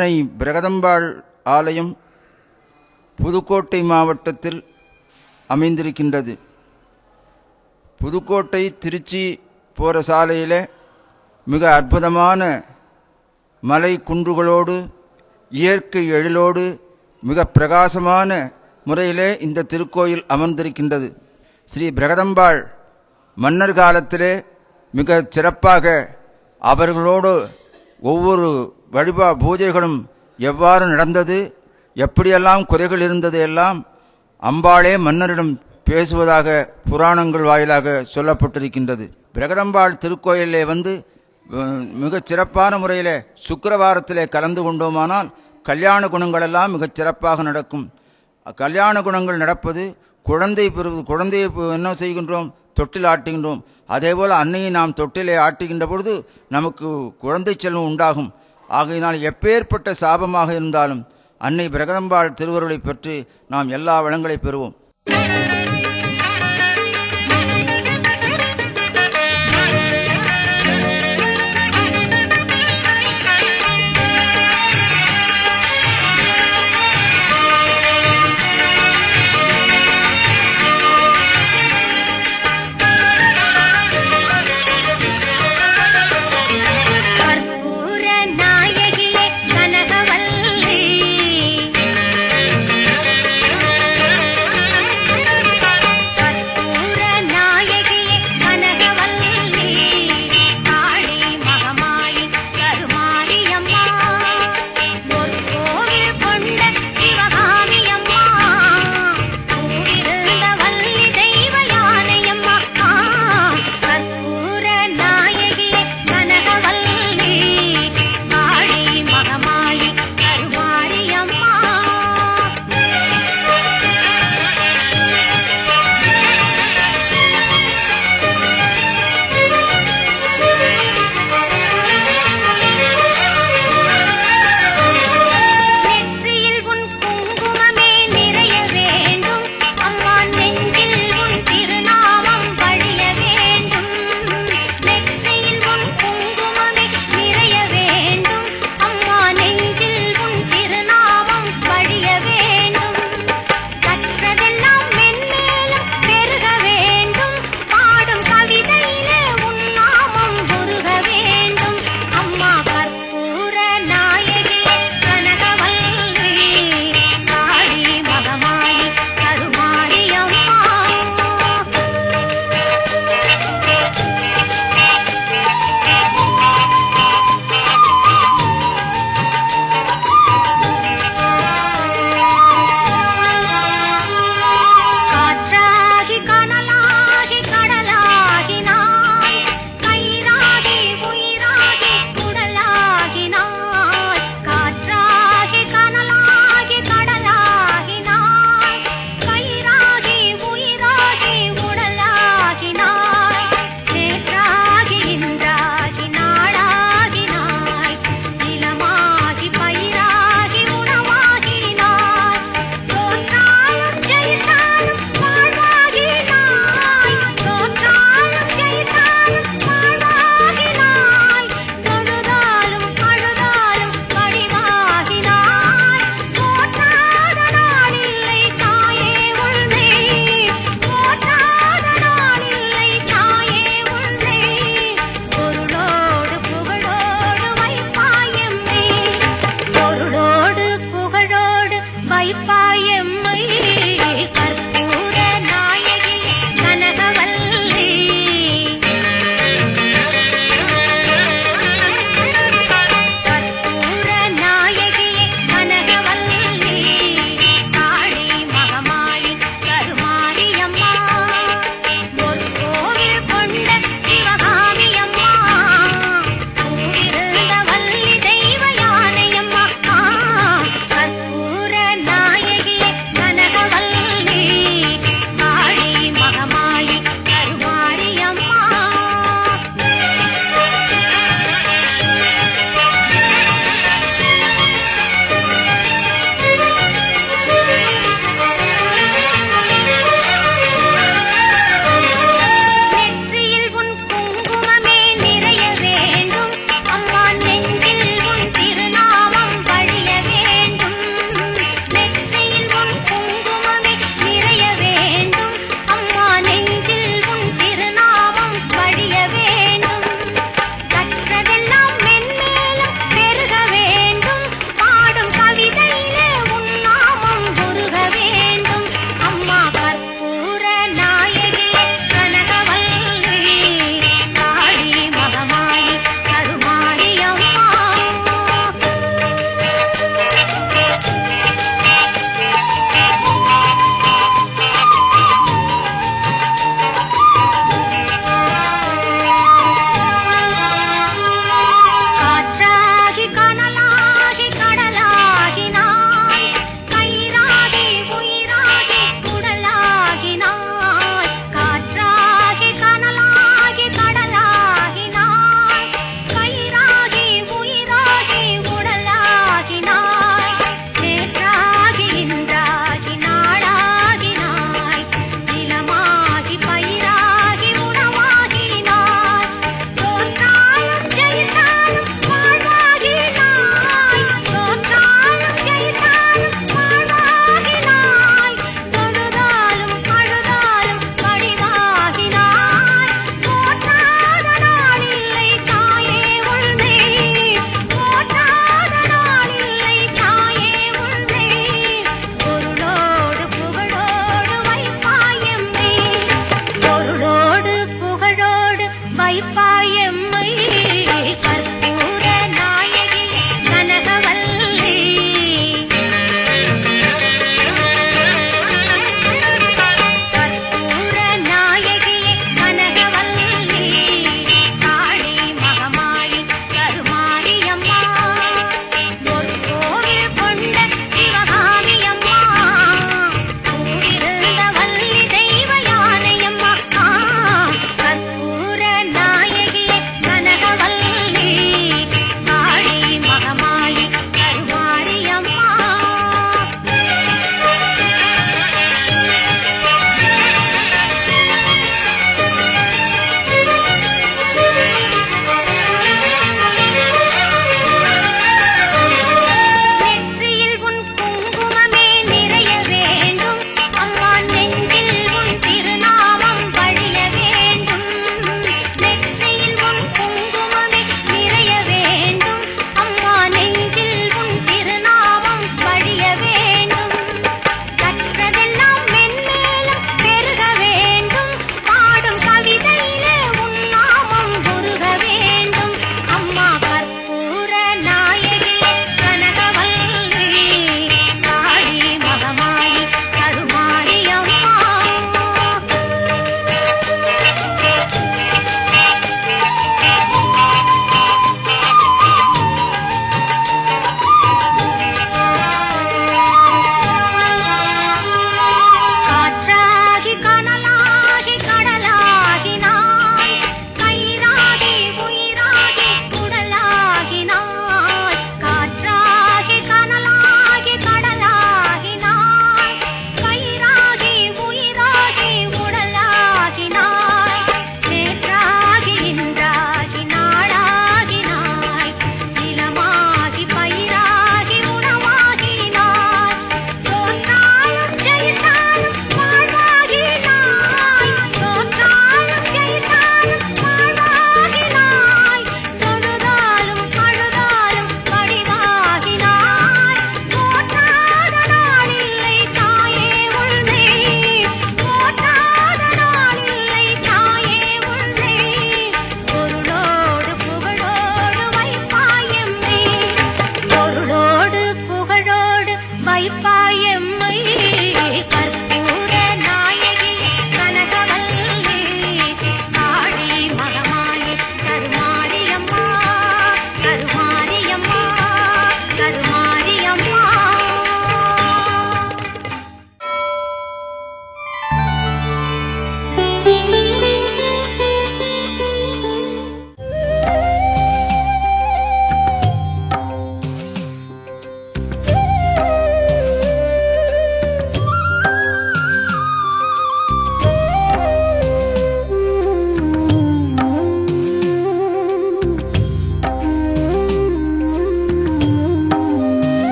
சென்னை பிரகதம்பாள் ஆலயம் புதுக்கோட்டை மாவட்டத்தில் அமைந்திருக்கின்றது. புதுக்கோட்டை திருச்சி போகிற சாலையில் மிக அற்புதமான மலை குன்றுகளோடு இயற்கை எழிலோடு மிக பிரகாசமான முறையிலே இந்த திருக்கோயில் அமர்ந்திருக்கின்றது. ஸ்ரீ பிரகதம்பாள் மன்னர் காலத்திலே மிக சிறப்பாக அவர்களோடு ஒவ்வொரு வழிபா பூஜைகளும் எவ்வாறு நடந்தது எப்படியெல்லாம் குறைகள் இருந்தது எல்லாம் அம்பாளே மன்னரிடம் பேசுவதாக புராணங்கள் வாயிலாக சொல்லப்பட்டிருக்கின்றது. பிரகதம்பாள் திருக்கோயிலே வந்து மிகச் சிறப்பான முறையில் சுக்கரவாரத்திலே கலந்து கொண்டோமானால் கல்யாண குணங்களெல்லாம் மிகச் சிறப்பாக நடக்கும். கல்யாண குணங்கள் நடப்பது குழந்தை பெறுவது குழந்தையை என்ன செய்கின்றோம்? தொட்டில் ஆட்டுகின்றோம். அதேபோல் அன்னையை நாம் தொட்டிலை ஆட்டுகின்ற பொழுது நமக்கு குழந்தை செல்வம் உண்டாகும். ஆகையினால் எப்பேற்பட்ட சாபமாக இருந்தாலும் அன்னை பிரகதம்பாள் திருவருளை பெற்று நாம் எல்லா வளங்களை பெறுவோம்.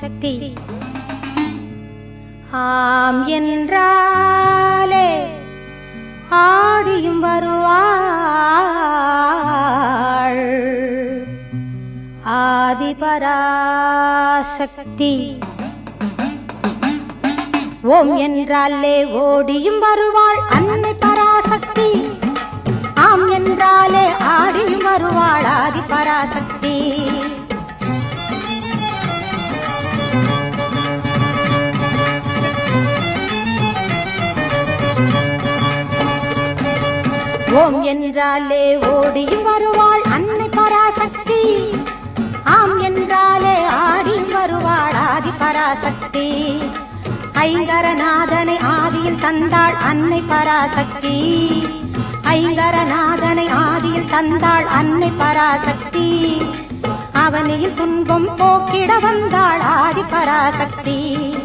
சக்தி. ஆம் என்றாலே ஆடியும் வருவாள். ஆதிபராசக்தி. ஓம் என்றாலே ஓடியும் வருவாள் அன்னை பராசக்தி. ஆம் என்றாலே ஆடியும் வருவாள் ஆதி பராசக்தி ஓம் என்றாலே ஓடியும் வருவாள் அன்னை பராசக்தி. ஆம் என்றாலே ஆடியும் வருவாள் ஆதி பராசக்தி. ஐங்கரநாதனை ஆதியில் தந்தாள் அன்னை பராசக்தி. ஐங்கரநாதனை ஆதியில் தந்தாள் அன்னை பராசக்தி. அவனில் துன்பம் போக்கிட வந்தாள் ஆதி பராசக்தி.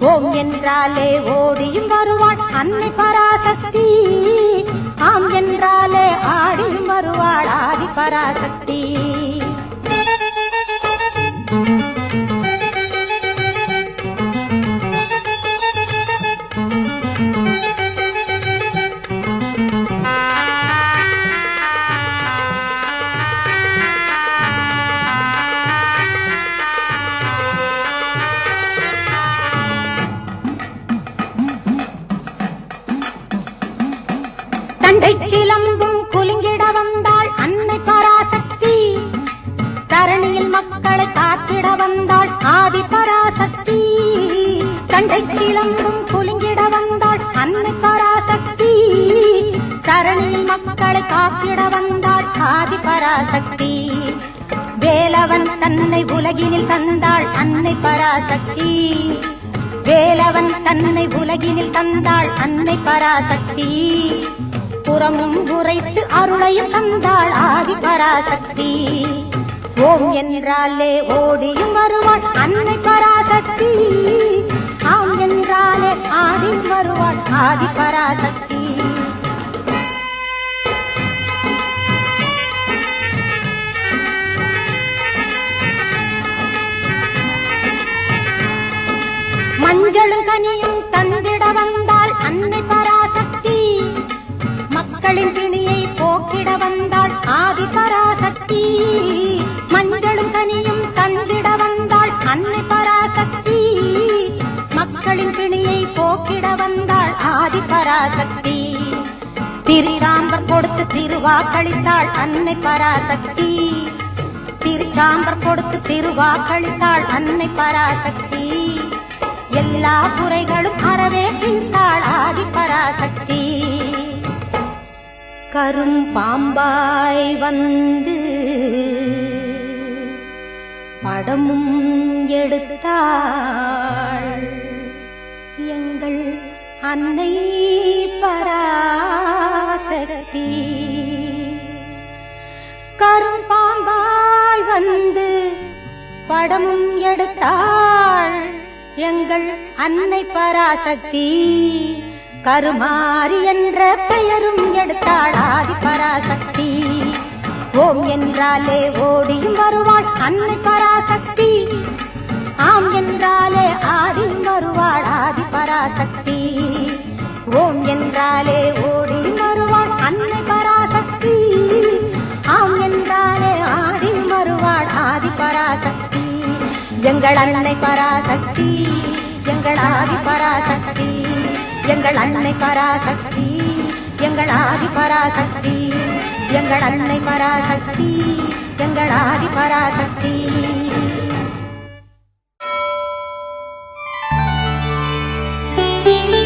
ஓம் என்றாலே ஓடியும் வருவாள் அன்னை பராசக்தி. ஆம் என்றாலே ஆடி மறுவாள் ஆதி பராசக்தி. தண்டை கிளம்பும் குலுங்கிட வந்தாள் அன்னை பராசக்தி தரணியில் மக்களை காக்கிட வந்தாள் ஆதி பராசக்தி. வேலவன் தன்னை உலகினில் தந்தாள் அன்னை பராசக்தி. வேலவன் தன்னை உலகினில் தந்தாள் அன்னை பராசக்தி. புறமும் உரைத்து அருளையும் தந்தாள் ஆதி பராசக்தி. ஓம் என்றாலே ஓடியும் வருவாள் அன்னை பராசக்தி. என்றாலே ஆடியும் வருவாள் ஆதி பராசக்தி மஞ்சளும் கனியும் பராசக்தி. திருச்சாம்பர் கொடுத்து திருவாக்களித்தாள் அன்னை பராசக்தி. திருச்சாம்பர் கொடுத்து திருவாக்களித்தாள் அன்னை பராசக்தி. எல்லா குறைகளும் அறவே தீர்த்தாள் ஆதி பராசக்தி. கரும் பாம்பாய் வந்து படமும் எடுத்தாள். எங்கள் அன்னை பராசக்தி. கரும் பாம்பாய் வந்து படமும் எடுத்தாள் எங்கள் அன்னை பராசக்தி. கருமாரி என்ற பெயரும் எடுத்தாள் ஆதி பராசக்தி. ஓம் என்றாலே ஓடியும் வருவாள் அன்னை பராசக்தி. ஆம் என்றாலே ஆடி வருவாள் ஆதி பராசக்தி. ஓம் என்றாலே ஓடி வருவாள் அன்னை பராசக்தி. ஆம் என்றாலே ஆடி வருவாள் ஆதி பராசக்தி. எங்கள் அன்னை பராசக்தி எங்கள் ஆதி பராசக்தி எங்கள் அன்னை பராசக்தி எங்கள் ஆதி பராசக்தி எங்கள் அன்னை பராசக்தி எங்கள் ஆதி பராசக்தி. Thank you.